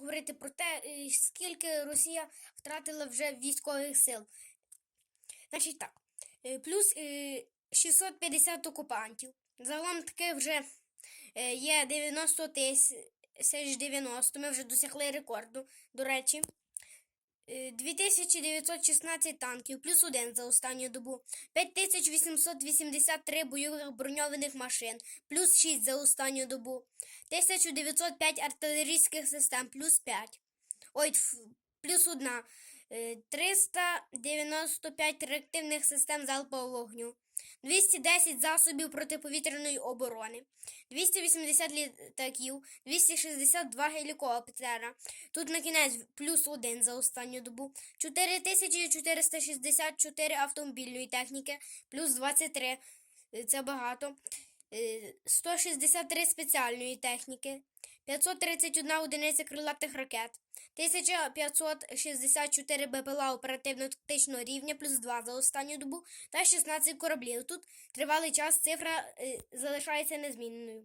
говорити про те, е, скільки Росія втратила вже військових сил. Значить так, е, плюс е, 650 окупантів. Загалом таки вже е, є 90 тисяч 90. Ми вже досягли рекорду, до речі. Е, 2916 танків, плюс один за останню добу. 5883 бойових броньованих машин, плюс 6 за останню добу. 1905 артилерійських систем, плюс 5. Ой, плюс одна. Е, 395 реактивних систем залпового вогню. 210 засобів протиповітряної оборони, 280 літаків, 262 гелікоптера. Тут на кінець плюс один за останню добу, 4464 автомобільної техніки, плюс 23. е, Це багато. Е, 163 спеціальної техніки, 531 одиниця крилатих ракет, 1564 БПЛА оперативно-тактичного рівня, плюс 2 за останню добу та 16 кораблів. Тут тривалий час цифра е, залишається незмінною.